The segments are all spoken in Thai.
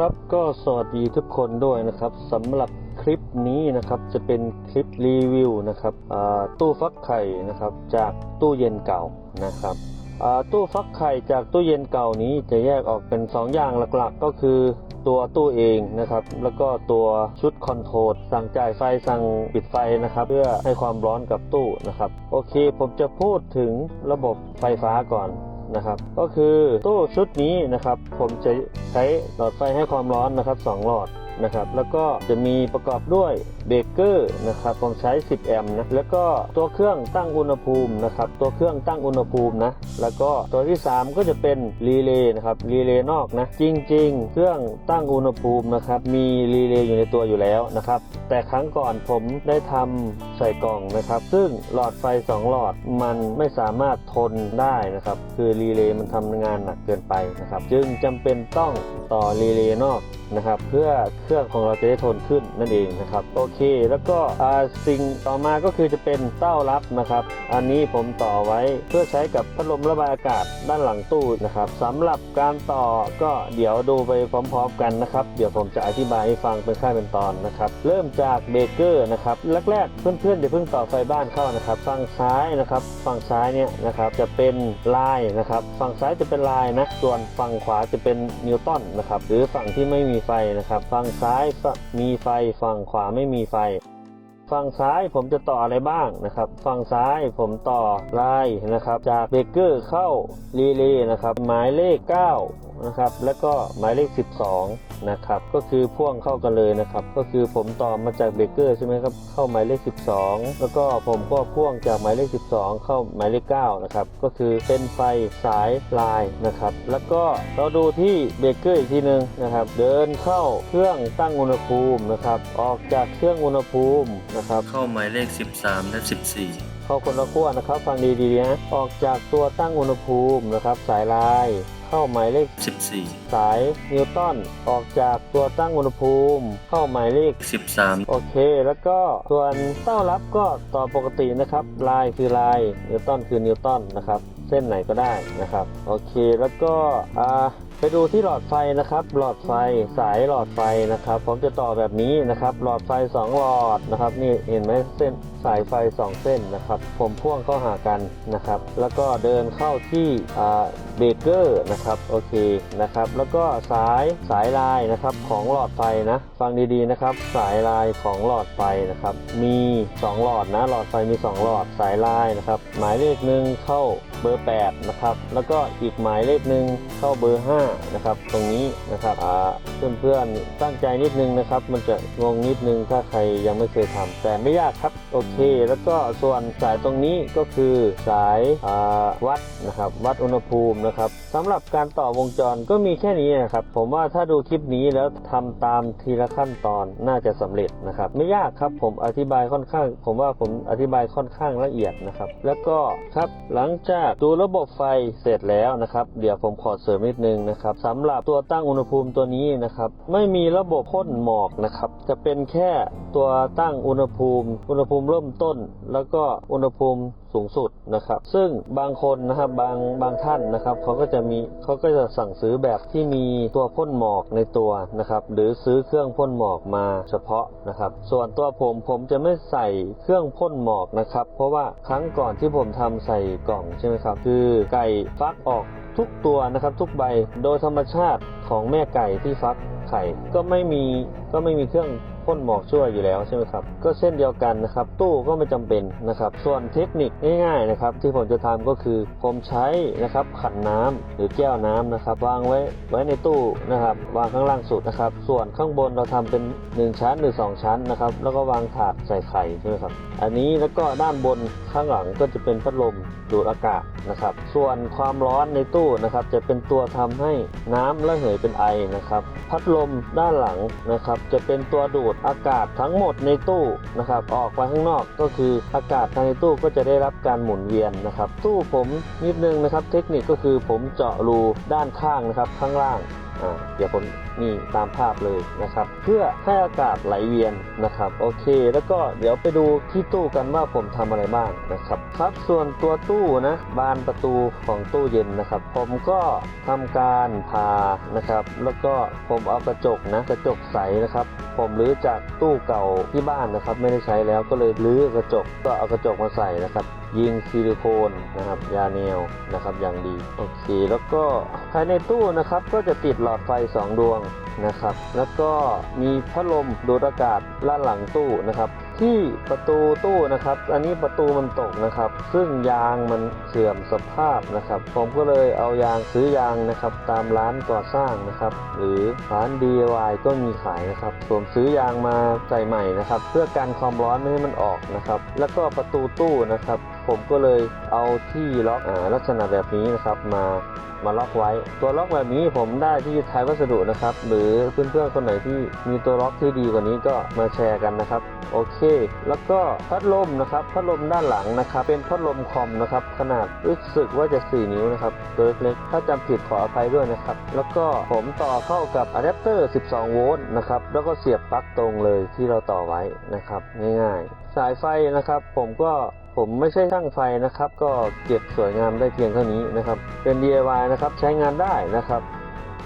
ครับก็สวัสดีทุกคนด้วยนะครับสำหรับคลิปนี้นะครับจะเป็นคลิปรีวิวนะครับตู้ฟักไข่นะครับจากตู้เย็นเก่านะครับตู้ฟักไข่จากตู้เย็นเก่านี้จะแยกออกเป็น 2 อย่างหลักๆ ก็คือตัวตู้เองนะครับแล้วก็ตัวชุดคอนโทรลสั่งจ่ายไฟสั่งปิดไฟนะครับ เพื่อให้ความร้อนกับตู้นะครับ โอเค ผมจะพูดถึงระบบไฟฟ้าก่อน นะครับ ก็คือตู้ชุดนี้นะครับ ผมจะใช้หลอดไฟให้ความร้อนนะครับ 2 หลอด นะครับแล้วก็จะมีประกอบด้วยเบเกอร์นะครับผมใช้ 10 แอมป์นะแล้วก็ตัวเครื่องตั้งอุณหภูมินะครับตัวเครื่องตั้งอุณหภูมินะแล้วก็ตัวที่ 3 ก็จะเป็นรีเลย์นะครับรีเลย์นอกนะจริง ๆ เครื่องตั้งอุณหภูมินะครับมีรีเลย์อยู่ในตัวอยู่แล้วนะครับแต่ครั้งก่อนผมได้ทำใส่กล่องนะครับ ซึ่งหลอดไฟ 2 หลอดมันไม่สามารถทนได้นะครับคือรีเลย์มันทำงานหนักเกินไปนะครับจึงจำเป็นต้องต่อรีเลย์นอก นะครับ เพื่อเครื่องของเราจะได้ทนขึ้นนั่นเองนะครับโอเค แล้วก็สิ่งต่อมาก็คือจะเป็นเต้ารับนะครับ อันนี้ผมต่อไว้เพื่อใช้กับพัดลมระบายอากาศด้านหลังตู้นะครับสำหรับการต่อก็เดี๋ยวดูไปพร้อม ๆ กันนะครับ เดี๋ยวผมจะอธิบายให้ฟังเป็นขั้นเป็นตอนนะครับ เริ่มจากเบรกเกอร์นะครับแรกๆ เพื่อนๆอย่าเพิ่งต่อไฟบ้านเข้านะครับฝั่งซ้ายนะครับฝั่งซ้ายเนี่ยนะครับจะเป็นลายนะครับฝั่งซ้ายจะเป็นลายนะส่วนฝั่งขวาจะเป็นนิวตันนะครับหรือฝั่งที่ไม่มีไฟนะครับ ฝั่งซ้ายมีไฟฝั่งขวาไม่มีไฟ ฝั่งซ้ายผมจะต่ออะไรบ้างนะครับ ฝั่งซ้ายผมต่อลายนะครับ จากเบเกอร์เข้ารีเลย์นะครับ หมายเลข 9 นะครับ แล้วก็หมายเลข 12 นะครับ ก็คือพ่วงเข้ากันเลยนะครับ ก็คือผมต่อมาจากเบเกอร์ใช่ไหมครับ เข้าหมายเลข 12 แล้วก็ผมก็พ่วงจากหมายเลข 12 เข้าหมายเลข 9 นะครับ ก็คือเป็นไฟสายลายนะครับ แล้วก็เราดูที่เบเกอร์อีกทีหนึ่งนะครับ เดินเข้าเครื่องตั้งอุณหภูมินะครับ ออกจากเครื่องอุณหภูมินะครับ เข้าหมายเลข 13 และ 14 เข้าคนละขั้วนะครับ ฟังดีๆนะออกจากตัวตั้งอุณหภูมินะครับ สายลายเข้าหมายเลข 14 สายนิวตันออกจากตัวตั้งอุณหภูมิ เข้าหมายเลข 13 โอเค แล้วก็ส่วนเต้ารับก็ต่อปกตินะครับ ลายคือลายนิวตันคือนิวตันนะครับ เส้นไหนก็ได้นะครับ โอเคแล้วก็อ่า ไปดูที่หลอดไฟนะครับ หลอดไฟสายหลอดไฟนะครับ ผมจะต่อแบบนี้นะครับ หลอดไฟ 2 หลอดนะครับ นี่เห็นไหมเส้นสายไฟ 2 เส้นนะครับ ผมพ่วงเข้าหากันนะครับ แล้วก็เดินเข้าที่เบรกเกอร์นะครับโอเคนะครับ แล้วก็สายสายลายนะครับของหลอดไฟนะฟังดีๆนะครับ สายลายของหลอดไฟนะครับ มี 2 หลอดนะหลอดไฟมี 2 หลอดสายลายนะครับ หมายเลขหนึ่งเข้าเบอร์8นะครับแล้วก็อีกหมายเลขหนึ่งเข้าเบอร์5นะครับ ตรงนี้นะครับอ่าเพื่อนๆตั้งใจนิดนึงนะครับ มันจะงงนิดนึงถ้าใครยังไม่เคยทำแต่ไม่ยากครับโอเค แล้วก็ส่วนสายตรงนี้ก็คือสายอ่าวัดนะครับ วัดอุณหภูมินะครับสำหรับการต่อวงจรก็มีแค่นี้นะครับ ผมว่าถ้าดูคลิปนี้แล้วทำตามทีละขั้นตอนน่าจะสำเร็จนะครับ ไม่ยากครับผมอธิบายค่อนข้าง ผมว่าผมอธิบายค่อนข้างละเอียดนะครับ แล้วก็ครับหลังจากดูระบบไฟเสร็จแล้วนะครับ เดี๋ยวผมขอเสริมนิดนึงนะครับสำหรับตัวตั้งอุณหภูมิตัวนี้นะครับ ไม่มีระบบพ่นหมอกนะครับ จะเป็นแค่ตัวตั้งอุณหภูมิ อุณหภูมิเริ่มต้น แล้วก็อุณหภูมิ สูงสุดนะครับ ซึ่งบางคนนะครับบางบางท่านนะครับเขาก็จะมีเขาก็จะสั่งซื้อแบบที่มีตัวพ่นหมอกในตัวนะครับ หรือซื้อเครื่องพ่นหมอกมาเฉพาะนะครับ ส่วนตัวผมผมจะไม่ใส่เครื่องพ่นหมอกนะครับ เพราะว่าครั้งก่อนที่ผมทำใส่กล่องใช่ไหมครับคือไก่ฟักออกทุกตัวนะครับ ทุกใบโดยธรรมชาติของแม่ไก่ที่ฟักไข่ก็ไม่มีก็ไม่มีเครื่อง พ่นหมอกช่วยอยู่แล้วใช่ไหมครับ ก็เช่นเดียวกันนะครับ ตู้ก็ไม่จำเป็นนะครับ ส่วนเทคนิคง่ายๆนะครับ ที่ผมจะทำก็คือผมใช้นะครับขันน้ำหรือแก้วน้ำนะครับวางไว้ไว้ในตู้นะครับวางข้างล่างสุดนะครับ ส่วนข้างบนเราทำเป็น 1 ชั้นหรือ 2 ชั้นนะครับ แล้วก็วางถาดใส่ไข่ใช่ไหมครับ อันนี้แล้วก็ด้านบนข้างหลังก็จะเป็นพัดลม ดูดอากาศนะครับ ส่วนความร้อนในตู้นะครับจะเป็นตัวทำให้น้ำระเหยเป็นไอนะครับ พัดลมด้านหลังนะครับ จะเป็นตัวดูดอากาศทั้งหมดในตู้นะครับ ออกไปข้างนอกก็คืออากาศภายในตู้ก็จะได้รับการหมุนเวียนนะครับ ตู้ผมนิดนึงนะครับ เทคนิคก็คือผมเจาะรูด้านข้างนะครับข้างล่าง เดี๋ยวผมนี่ตามภาพเลยนะครับ เพื่อให้อากาศไหลเวียนนะครับ โอเค แล้วก็เดี๋ยวไปดูที่ตู้กันว่าผมทำอะไรบ้างนะครับ ครับส่วนตัวตู้นะบานประตูของตู้เย็นนะครับ ผมก็ทำการทานะครับ แล้วก็ผมเอากระจกนะกระจกใสนะครับผมรื้อจากตู้เก่าที่บ้านนะครับ ไม่ได้ใช้แล้วก็เลยรื้อกระจกก็เอากระจกมาใส่นะครับ ยิงซิลิโคนนะครับ ยาแนวนะครับอย่างดีโอเคแล้วก็ภายในตู้นะครับก็จะติดหลอดไฟ 2 ดวงนะครับ แล้วก็มีพัดลมดูดอากาศด้านหลังตู้นะครับ ที่ประตูตู้นะครับ อันนี้ประตูมันตกนะครับ ซึ่งยางมันเสื่อมสภาพนะครับ ผมก็เลยเอายางซื้อยางนะครับ ตามร้านก่อสร้างนะครับ หรือร้าน DIY ก็มีขายนะครับผมซื้อยางมาใส่ใหม่นะครับ เพื่อกันความร้อนไม่ให้มันออกนะครับ แล้วก็ประตูตู้นะครับ ผมก็เลยเอาที่ล็อกอลักษณะแบบนี้นะครับมามาล็อกไว้ ตัวล็อกแบบนี้ผมได้ที่ไทยวัสดุนะครับ หรือเพื่อนๆคนไหนที่มีตัวล็อกที่ดีกว่านี้ก็มาแชร์กันนะครับโอเค แล้วก็พัดลมนะครับพัดลมด้านหลังนะครับ เป็นพัดลมคอมนะครับ ขนาดรู้สึกว่าจะ 4 นิ้วนะครับตัวเล็กๆถ้าจำผิดขออภัยด้วยนะครับ แล้วก็ผมต่อเข้ากับอะแดปเตอร์ 12 โวลต์นะครับ แล้วก็เสียบปลั๊กตรงเลยที่เราต่อไว้นะครับ ง่ายๆ สายไฟนะครับ ผมก็ ผมไม่ใช่ช่างไฟนะครับ ก็เก็บสวยงามได้เพียงเท่านี้นะครับ เป็น DIY นะครับใช้งานได้นะครับ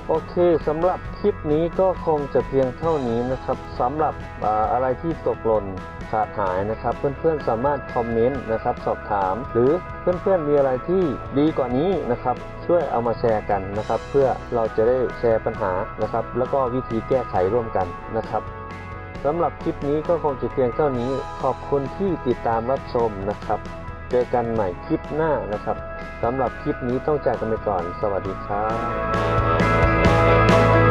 โอเคสำหรับคลิปนี้ก็คงจะเพียงเท่านี้นะครับสำหรับออะไรที่ตกหล่นขาดหายนะครับ เพื่อนๆสามารถคอมเมนต์นะครับ สอบถาม หรือเพื่อนๆมีอะไรที่ดีกว่านี้นะครับ ช่วยเอามาแชร์กันนะครับ เพื่อเราจะได้แชร์ปัญหานะครับ แล้วก็วิธีแก้ไขร่วมกันนะครับ สำหรับคลิปนี้ก็คงจะเพียงเท่านี้ ขอบคุณที่ติดตามรับชมนะครับ เจอกันใหม่คลิปหน้านะครับสำหรับคลิปนี้ต้องจากกันไปก่อน สวัสดีครับ